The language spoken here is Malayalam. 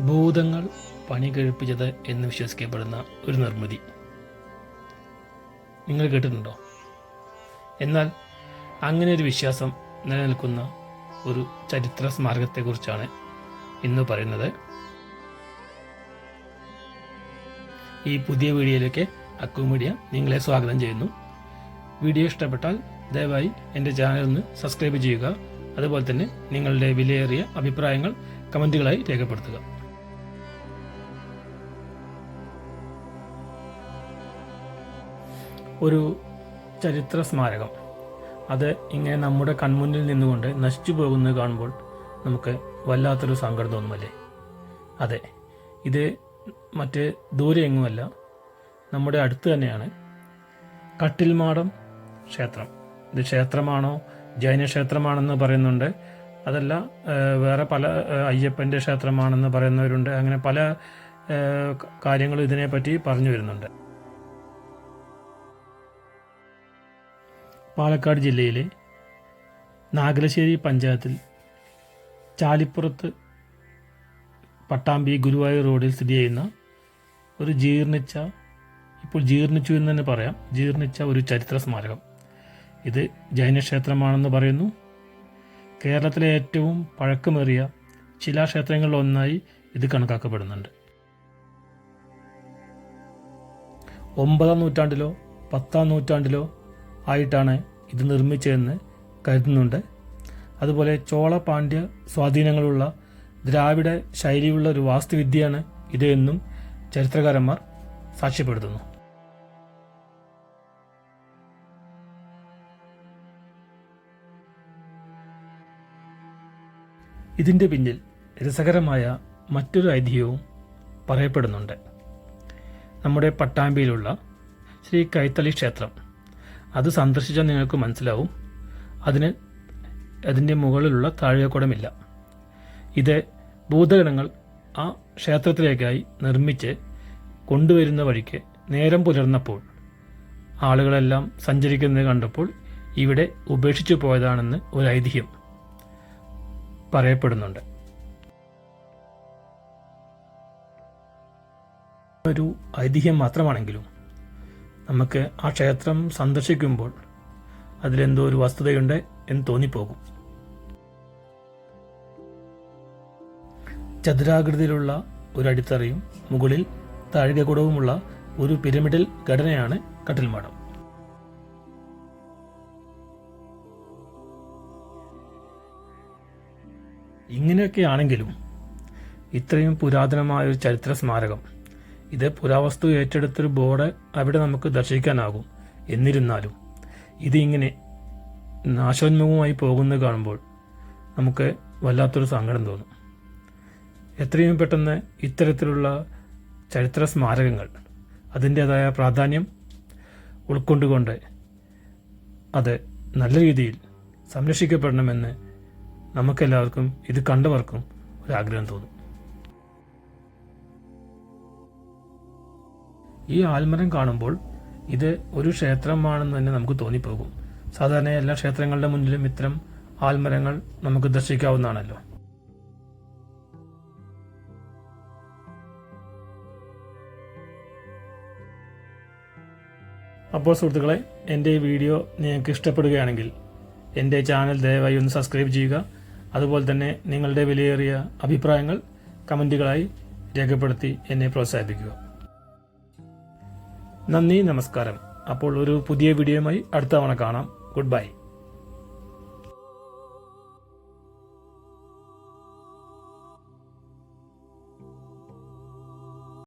ഭൂതങ്ങൾ പണി കഴിപ്പിച്ചത് എന്ന് വിശ്വസിക്കപ്പെടുന്ന ഒരു നിർമ്മിതി. നിങ്ങൾ കേട്ടിട്ടുണ്ടോ? എന്നാൽ അങ്ങനെ ഒരു വിശ്വാസം നിലനിൽക്കുന്ന ഒരു ചരിത്ര സ്മാരകത്തെക്കുറിച്ചാണ് ഇന്ന് പറയുന്നത്. ഈ പുതിയ വീഡിയോയിലേക്ക് അക്കു മീഡിയ നിങ്ങളെ സ്വാഗതം ചെയ്യുന്നു. വീഡിയോ ഇഷ്ടപ്പെട്ടാൽ ദയവായി എന്റെ ചാനൽ ഒന്ന് സബ്സ്ക്രൈബ് ചെയ്യുക. അതുപോലെ തന്നെ നിങ്ങളുടെ വിലയേറിയ അഭിപ്രായങ്ങൾ കമന്റുകളായി രേഖപ്പെടുത്തുക. ഒരു ചരിത്ര സ്മാരകം. അത് ഇങ്ങനെ നമ്മുടെ കൺമുന്നിൽ നിന്നുകൊണ്ട് നശിച്ചു പോകുന്നത് കാണുമ്പോൾ നമുക്ക് വല്ലാത്തൊരു സങ്കടം തോന്നുമല്ലേ? അതെ ഇത് മറ്റ് ദൂരെ എങ്ങുമല്ല നമ്മുടെ അടുത്ത് തന്നെയാണ്. കട്ടിൽമാടം ക്ഷേത്രം. ഇത് ക്ഷേത്രമാണോ ജൈന ക്ഷേത്രമാണെന്ന് പറയുന്നുണ്ട്. അതല്ല വേറെ പല അയ്യപ്പന്റെ ക്ഷേത്രമാണെന്ന് പറയുന്നവരുണ്ട്. അങ്ങനെ പല കാര്യങ്ങളും ഇതിനെപ്പറ്റി പറഞ്ഞു വരുന്നുണ്ട്. പാലക്കാട് ജില്ലയിലെ നാഗലശ്ശേരി പഞ്ചായത്തിൽ ചാലിപ്പുറത്ത് പട്ടാമ്പി ഗുരുവായൂർ റോഡിൽ സ്ഥിതി ചെയ്യുന്ന ഒരു ജീർണിച്ച ഇപ്പോൾ ജീർണിച്ചു എന്ന് തന്നെ പറയാം ജീർണിച്ച ഒരു ചരിത്ര സ്മാരകം. ഇത് ജൈനക്ഷേത്രമാണെന്ന് പറയുന്നു. കേരളത്തിലെ ഏറ്റവും പഴക്കമേറിയ ശിലാക്ഷേത്രങ്ങളിലൊന്നായി ഇത് കണക്കാക്കപ്പെടുന്നുണ്ട്. ഒമ്പതാം നൂറ്റാണ്ടിലോ പത്താം നൂറ്റാണ്ടിലോ ആയിട്ടാണ് ഇത് നിർമ്മിച്ചതെന്ന് കരുതുന്നുണ്ട്. അതുപോലെ ചോള പാണ്ഡ്യ സ്വാധീനങ്ങളുള്ള ദ്രാവിഡ ശൈലിയുള്ള ഒരു വാസ്തുവിദ്യയാണ് ഇത് എന്നും ചരിത്രകാരന്മാർ സാക്ഷ്യപ്പെടുത്തുന്നു. ഇതിന്റെ പിന്നിൽ രസകരമായ മറ്റൊരു ഐതിഹ്യവും പറയപ്പെടുന്നുണ്ട്. നമ്മുടെ പട്ടാമ്പിയിലുള്ള ശ്രീ കൈത്തളി ക്ഷേത്രം. അത് സന്ദർശിച്ചാൽ നിങ്ങൾക്ക് മനസ്സിലാവും. അതിന് അതിന്റെ മുകളിലുള്ള താഴെക്കുടമില്ല ഇത് ഭൂതഗണങ്ങൾ ആ ക്ഷേത്രത്തിലേക്കായി നിർമ്മിച്ച് കൊണ്ടുവരുന്ന വഴിക്ക് നേരം പുലർന്നപ്പോൾ ആളുകളെല്ലാം സഞ്ചരിക്കുന്നത് കണ്ടപ്പോൾ ഇവിടെ ഉപേക്ഷിച്ചു പോയതാണെന്ന് ഒരു ഐതിഹ്യം പറയപ്പെടുന്നുണ്ട്. ഒരു ഐതിഹ്യം മാത്രമാണെങ്കിലും നമുക്ക് ആ ക്ഷേത്രം സന്ദർശിക്കുമ്പോൾ അതിലെന്തോ ഒരു വസ്തുതയുണ്ട് എന്ന് തോന്നിപ്പോകും. ചതുരാകൃതിയിലുള്ള ഒരു അടിത്തറയും മുകളിൽ താഴികക്കുടവുമുള്ള ഒരു പിരമിഡൽ ഘടനയാണ് കട്ടിൽമാടം. ഇങ്ങനെയൊക്കെ ആണെങ്കിലും ഇത്രയും പുരാതനമായ ഒരു ചരിത്ര സ്മാരകം ഇത് പുരാവസ്തു ഏറ്റെടുത്തൊരു ബോർഡ് അവിടെ നമുക്ക് ദർശിക്കാനാകും. എന്നിരുന്നാലും ഇതിങ്ങനെ നാശോന്മുഖമായി പോകുന്നത് കാണുമ്പോൾ നമുക്ക് വല്ലാത്തൊരു സങ്കടം തോന്നും. എത്രയും പെട്ടെന്ന് ഇത്തരത്തിലുള്ള ചരിത്ര സ്മാരകങ്ങൾ അതിന്റേതായ പ്രാധാന്യം ഉൾക്കൊണ്ടുകൊണ്ട് അത് നല്ല രീതിയിൽ സംരക്ഷിക്കപ്പെടണമെന്ന് നമുക്കെല്ലാവർക്കും ഇത് കണ്ടവർക്കും ഒരാഗ്രഹം തോന്നും. ഈ ആൽമരം കാണുമ്പോൾ ഇത് ഒരു ക്ഷേത്രമാണെന്ന് തന്നെ നമുക്ക് തോന്നിപ്പോകും. സാധാരണ എല്ലാ ക്ഷേത്രങ്ങളുടെ മുന്നിലും ഇത്തരം ആൽമരങ്ങൾ നമുക്ക് ദർശിക്കാവുന്നതാണല്ലോ. അപ്പോൾ സുഹൃത്തുക്കളെ എന്റെ ഈ വീഡിയോ നിങ്ങൾക്ക് ഇഷ്ടപ്പെടുകയാണെങ്കിൽ എന്റെ ചാനൽ ദയവായി ഒന്ന് സബ്സ്ക്രൈബ് ചെയ്യുക. അതുപോലെ തന്നെ നിങ്ങളുടെ വിലയേറിയ അഭിപ്രായങ്ങൾ കമന്റുകളായി രേഖപ്പെടുത്തി എന്നെ പ്രോത്സാഹിപ്പിക്കുക. നന്ദി നമസ്കാരം. അപ്പോൾ ഒരു പുതിയ വീഡിയോയുമായി അടുത്ത തവണ കാണാം. Good bye